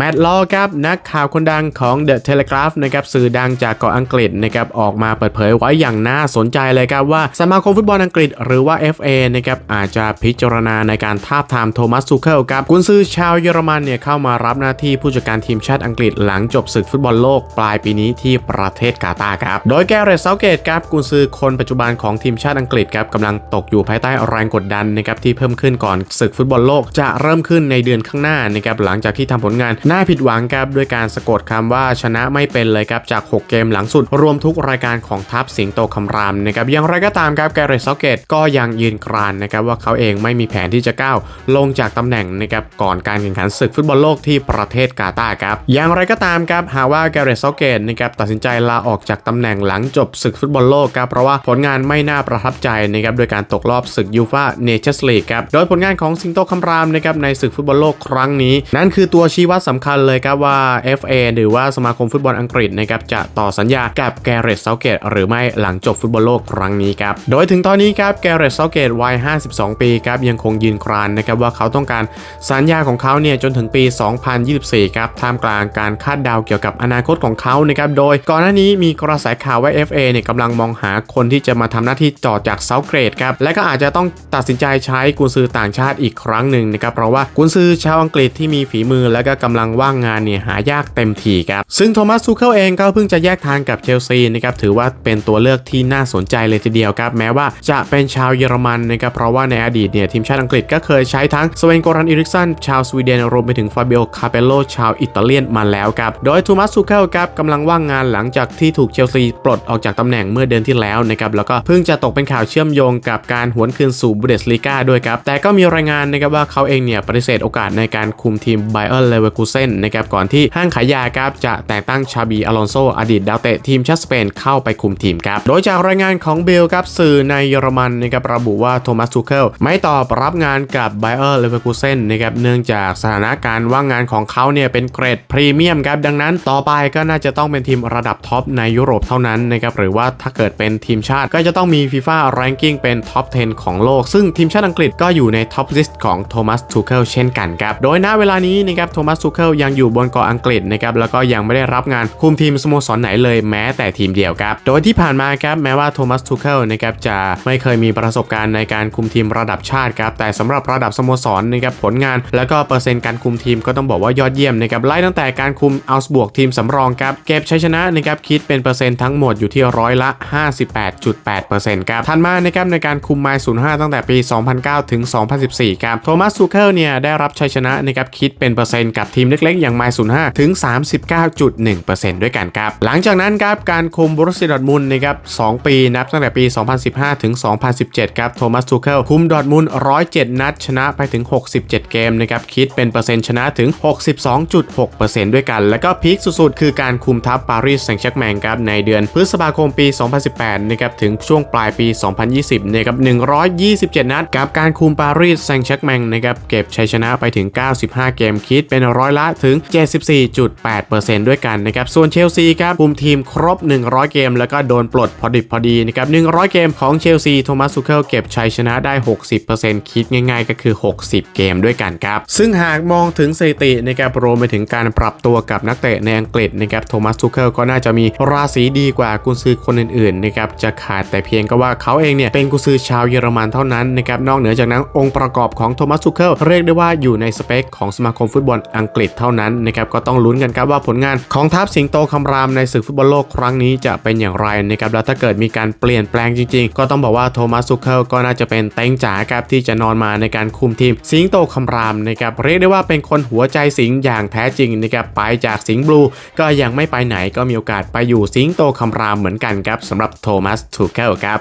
แมตต์ลอครับนักข่าวคนดังของ The Telegraph นะครับสื่อดังจากเกาะอังกฤษนะครับออกมาเปิดเผยไว้อย่างน่าสนใจเลยครับว่าสมาคมฟุตบอลอังกฤษหรือว่า FA นะครับอาจจะพิจารณาในการทาบทามโทมัสซูเคิลครับกุนซือชาวเยอรมันเนี่ยเข้ามารับหน้าที่ผู้จัดการทีมชาติอังกฤษหลังจบศึกฟุตบอลโลกปลายปีนี้ที่ประเทศกาตาร์ครับโดยแกเรตเซาเกตครับกุนซือคนปัจจุบันของทีมชาติอังกฤษครับกำลังตกอยู่ภายใต้แรงกดดันนะครับที่เพิ่มขึ้นก่อนศึกฟุตบอลโลกจะเริ่มขึ้นในเดือนข้างหน้านะครับหลังจากที่ทำผลงานน่าผิดหวังครับด้วยการสะกดคำว่าชนะไม่เป็นเลยครับจาก 6 เกมหลังสุด รวมทุกรายการของทัพสิงโตคำรามนะครับอย่างไรก็ตามครับแกเรตเซาเกตก็ยังยืนกรานนะครับว่าเขาเองไม่มีแผนที่จะก้าวลงจากตำแหน่งนะครับก่อนการแข่งขันศึกฟุตบอลโลกที่ประเทศกาตาร์ครับอย่างไรก็ตามครับหากว่าแกเรตเซาเกตนะครับตัดสินใจลาออกจากตำแหน่งหลังจบศึกฟุตบอลโลกครับเพราะว่าผลงานไม่น่าประทับใจนะครับโดยการตกรอบศึกยูฟาเนชั่นสลีกครับโดยผลงานของสิงโตคำรามนะครับในศึกฟุตบอลโลกครั้งนี้ นั่นคือตัวชี้วัดสำคัญเลยครับว่า FA หรือว่าสมาคมฟุตบอลอังกฤษนะครับจะต่อสัญญากับแกเรตเซาเกตหรือไม่หลังจบฟุตบอลโลกครั้งนี้ครับ โดยถึงตอนนี้ครับแกเรตเซาเกตวัย 52 ปีครับยังคงยืนกรานนะครับว่าเขาต้องการสัญญาของเขาเนี่ยจนถึงปี 2024 ครับท่ามกลางการคาดเดาเกี่ยวกับอนาคตของเขานะครับโดยก่อนหน้านี้มีกระแสข่าวว่า FA เนี่ยกำลังมองหาคนที่จะมาทำหน้าที่ต่อจากเซาเกรดครับและก็อาจจะต้องตัดสินใจใช้กุนซือต่างชาติอีกครั้งหนึ่งนะครับเพราะว่ากุนซือชาวอังกฤษที่มีฝีมือและก็กำลังำลังว่างงานเนี่ยหายากเต็มทีครับ ซึ่งโทมัสซูเคิลเองก็เพิ่งจะแยกทางกับเชลซีนะครับถือว่าเป็นตัวเลือกที่น่าสนใจเลยทีเดียวครับ แม้ว่าจะเป็นชาวเยอรมันนะครับเพราะว่าในอดีตเนี่ยทีมชาติอังกฤษก็เคยใช้ทั้งสเวนโกรันอิริกสันชาวสวีเดนรวมไปถึงฟาเบิโอคาเปโลชาวอิตาเลียนมาแล้วครับโดยโทมัสซูเคิลครับกำลังว่างงานหลังจากที่ถูกเชลซีปลดออกจากตำแหน่งเมื่อเดือนที่แล้วนะครับแล้วก็เพิ่งจะตกเป็นข่าวเชื่อมโยงกับการหวนคืนสู่บูเดสลีกาด้วยครับแต่ก็มีรายงานนะครับว่าเขาเองเนี่ยปฏิเสธโอกาสในการคุมทีมไบเออร์เลเวอร์คูเซนนะครับก่อนที่ห้างขายยาครับจะแต่งตั้งชาบีอลอนโซอดีตดาวเตะทีมชาติสเปนเข้าไปคุมทีมครับโดยจากรายงานของเบลครับสื่อในเยอรมันนะครับระบุว่าโทมัสซูเคิลไม่ตอบรับงานกับไบเออร์เลเวอร์คูเซนนะครับเนื่องจากสถานการณ์ว่างงานของเขาเนี่ยเป็นเกรดพรีเมียมครับดังนั้นต่อไปก็น่าจะต้องเป็นทีมระดับท็อปในยุโรปเท่านั้นนะครับหรือว่าถ้าเกิดเป็นทีมชาติก็จะต้องมีฟีฟ่าแรงกิ้งเป็นท็อป 10 ของโลก ซึ่งทีมชาติอังกฤษก็อยู่ในท็อปลิสต์ของโทมัสทูเคิลเช่นกันครับโดยณเวลานี้นะครับโทมัสทูเคิลยังอยู่บนเกาะอังกฤษนะครับแล้วก็ยังไม่ได้รับงานคุมทีมสโมสรไหนเลยแม้แต่ทีมเดียวครับ โดยที่ผ่านมาครับแม้ว่าโทมัสทูเคิลนะครับจะไม่เคยมีประสบการณ์ในการคุมทีมระดับชาติครับแต่สำหรับระดับสโมสรนะครับผลงาน แล้วก็เปอร์เซ็นต์การคุมทีมก็ต้องบอกว่ายอดเยี่ยมนะครับไล่ตั้งแต่การคุมอัลส์บวกทีมสำรองครับเก็บชัยชนะนะครับคิดเป็นเปอร์เซ็นต์ทั้งหมดอยู่ที่ร้อยละ 58.8%ครับถัดมานะครับในการคุมไมล์05 ตั้งแต่ปี 2009 ถึง 2014 ครับโทมัสซูเคิลเนี่ยได้รับชัยชนะนะครับคิดเป็นเปอร์เซ็นต์กับทีมเล็กๆ อย่างไมล์05ถึง 39.1%ด้วยกันครับ หลังจากนั้นครับการคุมบรุสเซียดอทมุนนะครับ2ปีนับตั้งแต่ปี 2015 ถึง 2017 ครับโทมัสซูเคิลคุมดอทมุน107 นัด ชนะไปถึง 67 เกมนะครับคิดเป็นเปอร์เซ็นต์ชนะถึง 62.6%ด้วยกัน แล้วก็พีคสุดๆ คือการคุมทัพปารีสแซงต์แชร์แมงครับในเดือนพฤษภาคมปี 2018 นะครับถึงช่วงปลายปี 2020 นะครับ 127 นัดกับการคุมปารีสแซงต์แชร์แมงนะครับเก็บชัยชนะไปถึง 95 เกมคิดเป็นร้อยละถึง 74.8%ด้วยกันนะครับ ส่วนเชลซีครับคุมทีมครบ 100 เกม แล้วก็โดนปลดพอดิบพอดีนะครับ 100 เกมของเชลซีโทมัสซูเคิลเก็บชัยชนะได้ 60%คิดง่ายๆ ก็คือ 60 เกมด้วยกันครับ ซึ่งหากมองถึงสถิตินะครับรวมไปถึงการปรับตัวกับนักเตะในอังกฤษนะครับโทมัสซูเคิลก็น่าจะมีราศีดีกว่ากุนซือคนอื่นๆนะครับจะขาดแต่เพียงก็ว่าเขาเองเนี่ยเป็นกุนซือชาวเยอรมันเท่านั้นนะครับนอกเหนือจากนั้นองค์ประกอบของโทมัสซูเคิลเรียกได้ว่าอยู่ในสเปคของสมาคมฟุตบอลอังกฤษเท่านั้นนะครับก็ต้องลุ้นกันครับว่าผลงานของทัพสิงโตคำรามในศึกฟุตบอลโลกครั้งนี้จะเป็นอย่างไรนะครับแล้วถ้าเกิดมีการเปลี่ยนแปลงจริง ๆ ก็ต้องบอกว่าโทมัสซูเคิลก็น่าจะเป็นเต็งจ๋าครับที่จะนอนมาในการคุมทีม สิงโตคำรามนะครับเรียกได้ว่าเป็นคนหัวใจสิงอย่างแท้จริงนะครับไปจากสิงบลูก็ยังไม่ไปไหนก็มีโอกาสไปอยู่สิงโตคำรามเหมือนกันครับสำหรับโทมัสทูเคิลครับ